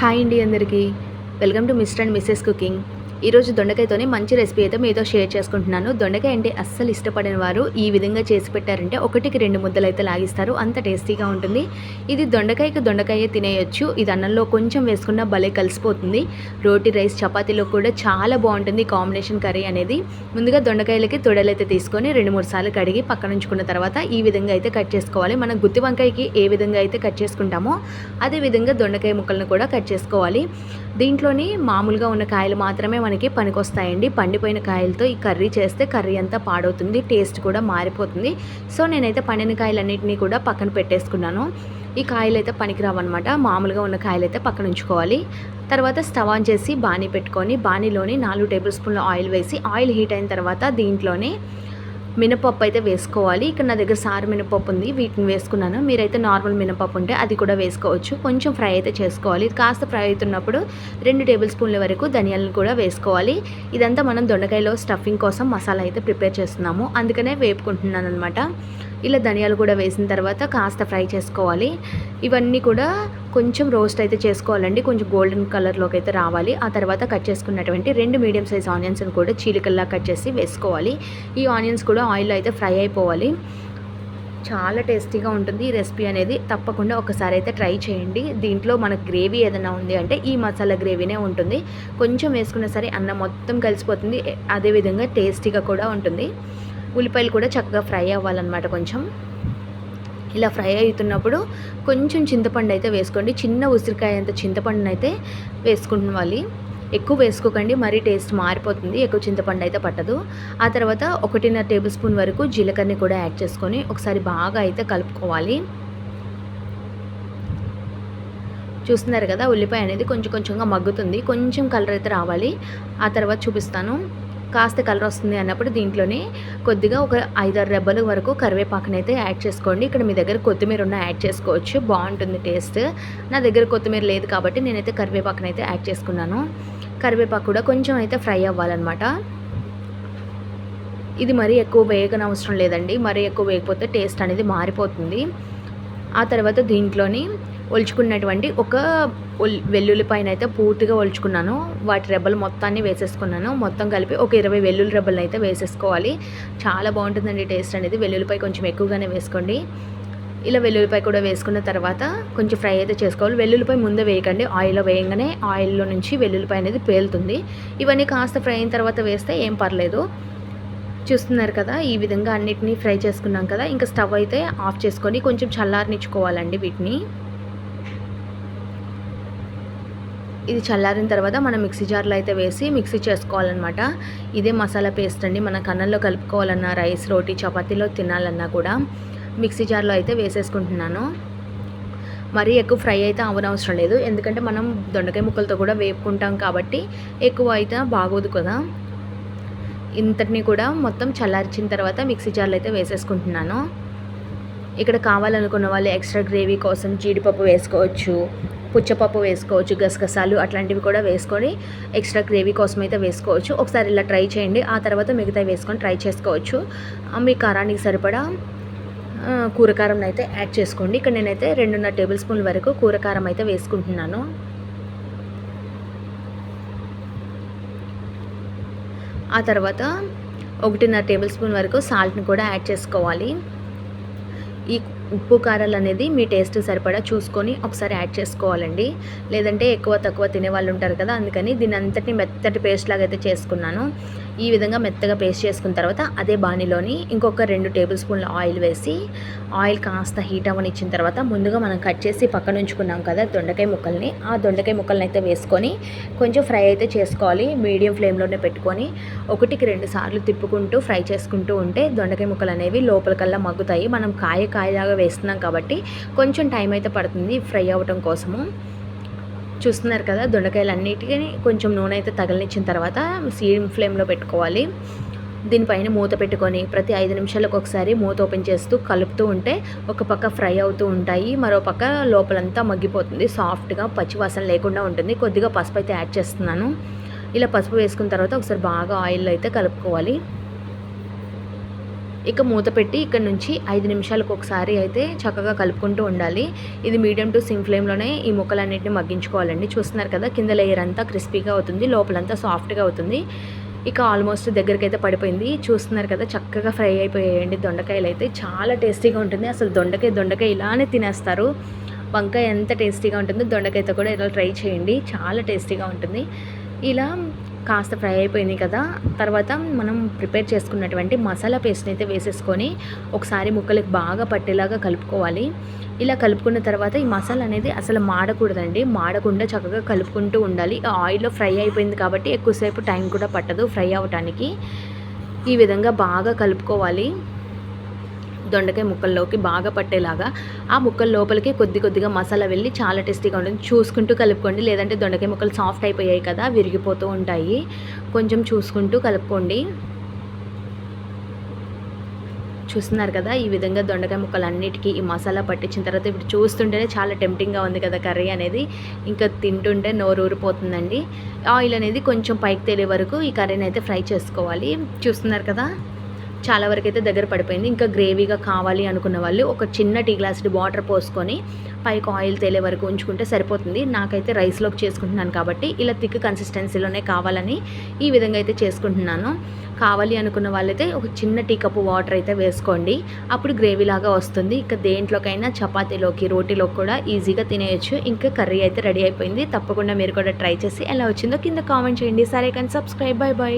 Hi అండి అందరికీ. Welcome to Mr and Mrs cooking. ఈరోజు దొండకాయతోనే మంచి రెసిపీ అయితే మీతో షేర్ చేసుకుంటున్నాను. దొండకాయ అంటే అస్సలు ఇష్టపడిన వారు ఈ విధంగా చేసి పెట్టారంటే ఒకటికి రెండు ముద్దలు అయితే లాగిస్తారు. అంత టేస్టీగా ఉంటుంది. ఇది దొండకాయకి దొండకాయ తినేయొచ్చు. ఇది అన్నంలో కొంచెం వేసుకున్న భలే కలిసిపోతుంది. రోటీ రైస్ చపాతీలో కూడా చాలా బాగుంటుంది కాంబినేషన్ కర్రీ అనేది. ముందుగా దొండకాయలకి తొడలైతే తీసుకొని రెండు మూడు సార్లు కడిగి పక్కన ఉంచుకున్న తర్వాత ఈ విధంగా అయితే కట్ చేసుకోవాలి. మనం గుత్తి వంకాయకి ఏ విధంగా అయితే కట్ చేసుకుంటామో అదే విధంగా దొండకాయ ముక్కలను కూడా కట్ చేసుకోవాలి. దీంట్లోని మామూలుగా ఉన్న కాయలు మాత్రమే మనకి పనికొస్తాయండి. పండిపోయిన కాయలతో ఈ కర్రీ చేస్తే కర్రీ అంతా పాడవుతుంది టేస్ట్ కూడా మారిపోతుంది. సో నేనైతే పండిన కాయలన్నింటినీ కూడా పక్కన పెట్టేసుకున్నాను. ఈ కాయలు అయితే పనికిరావన్నమాట. మామూలుగా ఉన్న కాయలు అయితే పక్కన ఉంచుకోవాలి తర్వాత స్టవ్ ఆన్ చేసి బాణీ పెట్టుకొని బాణీలోని నాలుగు టేబుల్ స్పూన్ల ఆయిల్ వేసి ఆయిల్ హీట్ అయిన తర్వాత దీంట్లోనే మినపప్పు అయితే వేసుకోవాలి. ఇక్కడ నా దగ్గర సారు మినపప్పు ఉంది. వీటిని వేసుకున్నాను. మీరైతే నార్మల్ మినపప్పు ఉంటే అది కూడా వేసుకోవచ్చు. కొంచెం ఫ్రై అయితే చేసుకోవాలి. ఇది కాస్త ఫ్రై అవుతున్నప్పుడు రెండు టేబుల్ స్పూన్ల వరకు ధనియాలను కూడా వేసుకోవాలి. ఇదంతా మనం దొండకాయలో స్టఫింగ్ కోసం మసాలా అయితే ప్రిపేర్ చేస్తున్నాము. అందుకనే వేపుకుంటున్నాను అనమాట ఇలా ధనియాలు కూడా వేసిన తర్వాత కాస్త ఫ్రై చేసుకోవాలి. ఇవన్నీ కూడా కొంచెం రోస్ట్ అయితే చేసుకోవాలండి. కొంచెం గోల్డెన్ కలర్లోకి అయితే రావాలి. ఆ తర్వాత కట్ చేసుకున్నటువంటి రెండు మీడియం సైజ్ ఆనియన్స్ని కూడా చీలికల్లా కట్ చేసి వేసుకోవాలి. ఈ ఆనియన్స్ కూడా ఆయిల్లో అయితే ఫ్రై అయిపోవాలి. చాలా టేస్టీగా ఉంటుంది ఈ రెసిపీ అనేది. తప్పకుండా ఒకసారి అయితే ట్రై చేయండి. దీంట్లో మనకు గ్రేవీ ఏదైనా ఉంది అంటే ఈ మసాలా గ్రేవీనే ఉంటుంది. కొంచెం వేసుకున్న సరే అన్నం మొత్తం కలిసిపోతుంది. అదేవిధంగా టేస్టీగా కూడా ఉంటుంది. ఉల్లిపాయలు కూడా చక్కగా ఫ్రై అవ్వాలన్నమాట కొంచెం. ఇలా ఫ్రై అవుతున్నప్పుడు కొంచెం చింతపండు అయితే వేసుకోండి. చిన్న ఉసిరికాయ అంత చింతపండుని అయితే వేసుకోవాలి ఎక్కువ వేసుకోకండి. మరీ టేస్ట్ మారిపోతుంది. ఎక్కువ చింతపండు అయితే పట్టదు. ఆ తర్వాత ఒకటిన్నర టేబుల్ స్పూన్ వరకు జీలకర్రని కూడా యాడ్ చేసుకొని ఒకసారి బాగా అయితే కలుపుకోవాలి. చూస్తున్నారు కదా ఉల్లిపాయ అనేది కొంచెం కొంచెంగా మగ్గుతుంది. కొంచెం కలర్ అయితే రావాలి. ఆ తర్వాత చూపిస్తాను. కాస్త కలర్ వస్తుంది అన్నప్పుడు దీంట్లోనే కొద్దిగా ఒక ఐదారు రెబ్బల వరకు కరివేపాకుని అయితే యాడ్ చేసుకోండి. ఇక్కడ మీ దగ్గర కొత్తిమీర ఉన్న యాడ్ చేసుకోవచ్చు. బాగుంటుంది టేస్ట్. నా దగ్గర కొత్తిమీర లేదు కాబట్టి నేనైతే కరివేపాకుని అయితే యాడ్ చేసుకున్నాను. కరివేపాకు కూడా కొంచెం అయితే ఫ్రై అవ్వాలన్నమాట. ఇది మరీ ఎక్కువ వేగన అవసరం లేదండి. మరీ ఎక్కువ వేయకపోతే టేస్ట్ అనేది మారిపోతుంది. ఆ తర్వాత దీంట్లోని ఒలుచుకున్నటువంటి ఒక వెల్లుల్లిపాయన అయితే పూర్తిగా ఒలుచుకున్నాను. వాటి రెబ్బలు మొత్తాన్ని వేసేసుకున్నాను. మొత్తం కలిపి ఒక ఇరవై వెల్లుల్లి రెబ్బలు అయితే వేసేసుకోవాలి. చాలా బాగుంటుందండి టేస్ట్ అనేది. వెల్లుల్లిపై కొంచెం ఎక్కువగానే వేసుకోండి. ఇలా వెల్లుల్లిపాయ కూడా వేసుకున్న తర్వాత కొంచెం ఫ్రై అయితే చేసుకోవాలి. వెల్లుల్లిపాయ ముందే వేయకండి. ఆయిల్లో వేయగానే ఆయిల్లో నుంచి వెల్లుల్లిపాయ అనేది పేలుతుంది. ఇవన్నీ కాస్త ఫ్రై అయిన తర్వాత వేస్తే ఏం పర్లేదు. చూస్తున్నారు కదా ఈ విధంగా అన్నిటినీ ఫ్రై చేసుకున్నాం కదా. ఇంకా స్టవ్ అయితే ఆఫ్ చేసుకొని కొంచెం చల్లారనిచ్చుకోవాలండి వీటిని. ఇది చల్లారిన తర్వాత మనం మిక్సీ జార్లో అయితే వేసి మిక్సీ చేసుకోవాలన్నమాట. ఇదే మసాలా పేస్ట్ అండి. మన కన్నంలో కలుపుకోవాలన్నా రైస్ రోటీ చపాతీలో తినాలన్నా కూడా మిక్సీ జార్లో అయితే వేసేసుకుంటున్నాను. మరీ ఎక్కువ ఫ్రై అయితే అవనవసరం లేదు. ఎందుకంటే మనం దొండకాయ ముక్కలతో కూడా వేపుకుంటాం కాబట్టి ఎక్కువ అయితే బాగోదు కదా. ఇంతటిని కూడా మొత్తం చల్లార్చిన తర్వాత మిక్సీ జార్లో అయితే వేసేసుకుంటున్నాను. ఇక్కడ కావాలనుకున్న వాళ్ళు ఎక్స్ట్రా గ్రేవీ కోసం జీడిపప్పు వేసుకోవచ్చు. పుచ్చపప్పు వేసుకోవచ్చు గసగసాలు అట్లాంటివి కూడా వేసుకొని ఎక్స్ట్రా గ్రేవీ కోసం అయితే వేసుకోవచ్చు. ఒకసారి ఇలా ట్రై చేయండి. ఆ తర్వాత మిగతా వేసుకొని ట్రై చేసుకోవచ్చు. మీ కారానికి సరిపడా కూరకారం అయితే యాడ్ చేసుకోండి. ఇక్కడ నేనైతే రెండున్నర టేబుల్ స్పూన్ల వరకు కూరకారం అయితే వేసుకుంటున్నాను. ఆ తర్వాత ఒకటిన్నర టేబుల్ స్పూన్ వరకు సాల్ట్ని కూడా యాడ్ చేసుకోవాలి. ఈ ఉప్పు కారాలు అనేది మీ టేస్ట్ సరిపడా చూసుకొని ఒకసారి యాడ్ చేసుకోవాలండి. లేదంటే ఎక్కువ తక్కువ తినే వాళ్ళు ఉంటారు కదా అందుకని దీని అంతటిని మెత్తటి పేస్ట్ లాగా అయితే చేసుకున్నాను. ఈ విధంగా మెత్తగా పేస్ట్ చేసుకున్న తర్వాత అదే బాణీలోని ఇంకొక రెండు టేబుల్ స్పూన్ల ఆయిల్ వేసి ఆయిల్ కాస్త హీట్ అవ్వనిచ్చిన తర్వాత ముందుగా మనం కట్ చేసి పక్కన ఉంచుకున్నాం కదా దొండకాయ ముక్కల్ని ఆ దొండకాయ ముక్కల్ని అయితే వేసుకొని కొంచెం ఫ్రై అయితే చేసుకోవాలి. మీడియం ఫ్లేమ్లోనే పెట్టుకొని ఒకటికి రెండు సార్లు తిప్పుకుంటూ ఫ్రై చేసుకుంటూ ఉంటే దొండకాయ ముక్కలు అనేవి లోపలికల్లా మగ్గుతాయి. మనం కాయ కాయలాగా వేస్తున్నాం కాబట్టి కొంచెం టైం అయితే పడుతుంది ఫ్రై అవ్వటం కోసము. చూస్తున్నారు కదా దొండకాయలు అన్నిటికీ కొంచెం నూనె అయితే తగలనిచ్చిన తర్వాత సీమ్ ఫ్లేమ్లో పెట్టుకోవాలి. దీనిపైన మూత పెట్టుకొని ప్రతి ఐదు నిమిషాలకు ఒకసారి మూత ఓపెన్ చేస్తూ కలుపుతూ ఉంటే ఒక పక్క ఫ్రై అవుతూ ఉంటాయి. మరో పక్క లోపలంతా మగ్గిపోతుంది. సాఫ్ట్గా పచ్చివాసన లేకుండా ఉంటుంది. కొద్దిగా పసుపు అయితే యాడ్ చేస్తున్నాను. ఇలా పసుపు వేసుకున్న తర్వాత ఒకసారి బాగా ఆయిల్ అయితే కలుపుకోవాలి. ఇక మూత పెట్టి ఇక్కడ నుంచి ఐదు నిమిషాలకు ఒకసారి అయితే చక్కగా కలుపుకుంటూ ఉండాలి. ఇది మీడియం టు సిమ్ ఫ్లేమ్లోనే ఈ ముక్కలన్నింటినీ మగ్గించుకోవాలండి. చూస్తున్నారు కదా కింద లేయర్ అంతా క్రిస్పీగా అవుతుంది లోపలంతా సాఫ్ట్గా అవుతుంది. ఇక ఆల్మోస్ట్ దగ్గరికి అయితే పడిపోయింది. చూస్తున్నారు కదా చక్కగా ఫ్రై అయిపోయాయండి దొండకాయలు అయితే. చాలా టేస్టీగా ఉంటుంది. అసలు దొండకాయ దొండకాయ ఇలానే తినేస్తారు. వంకాయ ఎంత టేస్టీగా ఉంటుందో దొండకాయతో కూడా ఇలా ట్రై చేయండి. చాలా టేస్టీగా ఉంటుంది. ఇలా కాస్త ఫ్రై అయిపోయింది కదా తర్వాత మనం ప్రిపేర్ చేసుకున్నటువంటి మసాలా పేస్ట్ని అయితే వేసేసుకొని ఒకసారి ముక్కలకు బాగా పట్టేలాగా కలుపుకోవాలి. ఇలా కలుపుకున్న తర్వాత ఈ మసాలా అనేది అసలు మాడకూడదండి. మాడకుండా చక్కగా కలుపుకుంటూ ఉండాలి. ఆయిల్లో ఫ్రై అయిపోయింది కాబట్టి ఎక్కువసేపు టైం కూడా పట్టదు ఫ్రై అవ్వటానికి ఈ విధంగా బాగా కలుపుకోవాలి. దొండకాయ ముక్కల్లోకి బాగా పట్టేలాగా ఆ ముక్కల లోపలికి కొద్ది కొద్దిగా మసాలా వెళ్ళి చాలా టేస్టీగా ఉంటుంది. చూసుకుంటూ కలుపుకోండి. లేదంటే దొండకాయ ముక్కలు సాఫ్ట్ అయిపోయాయి కదా విరిగిపోతూ ఉంటాయి. కొంచెం చూసుకుంటూ కలుపుకోండి. చూస్తున్నారు కదా ఈ విధంగా దొండకాయ ముక్కలు అన్నిటికీ ఈ మసాలా పట్టించిన తర్వాత ఇప్పుడు చూస్తుంటేనే చాలా టెంప్టింగ్గా ఉంది కదా కర్రీ అనేది. ఇంకా తింటుంటే నోరు ఊరిపోతుందండి. ఆయిల్ అనేది కొంచెం పైకి తేలే వరకు ఈ కర్రీని అయితే ఫ్రై చేసుకోవాలి. చూస్తున్నారు కదా చాలా వరకు అయితే దగ్గర పడిపోయింది. ఇంకా గ్రేవీగా కావాలి అనుకున్న వాళ్ళు ఒక చిన్న టీ గ్లాస్ వాటర్ పోసుకొని పైకి ఆయిల్ తేలే వరకు ఉంచుకుంటే సరిపోతుంది. నాకైతే రైస్లోకి చేసుకుంటున్నాను కాబట్టి ఇలా థిక్ కన్సిస్టెన్సీలోనే కావాలని ఈ విధంగా అయితే చేసుకుంటున్నాను. కావాలి అనుకున్న వాళ్ళైతే ఒక చిన్న టీ కప్పు వాటర్ అయితే వేసుకోండి. అప్పుడు గ్రేవీ లాగా వస్తుంది. ఇంకా దేంట్లోకైనా చపాతీలోకి రోటీలోకి కూడా ఈజీగా తినేయచ్చు. ఇంకా కర్రీ అయితే రెడీ అయిపోయింది. తప్పకుండా మీరు కూడా ట్రై చేసి ఎలా వచ్చిందో కింద కామెంట్ చేయండి. సరే కానీ సబ్స్క్రైబ్ బాయ్ బాయ్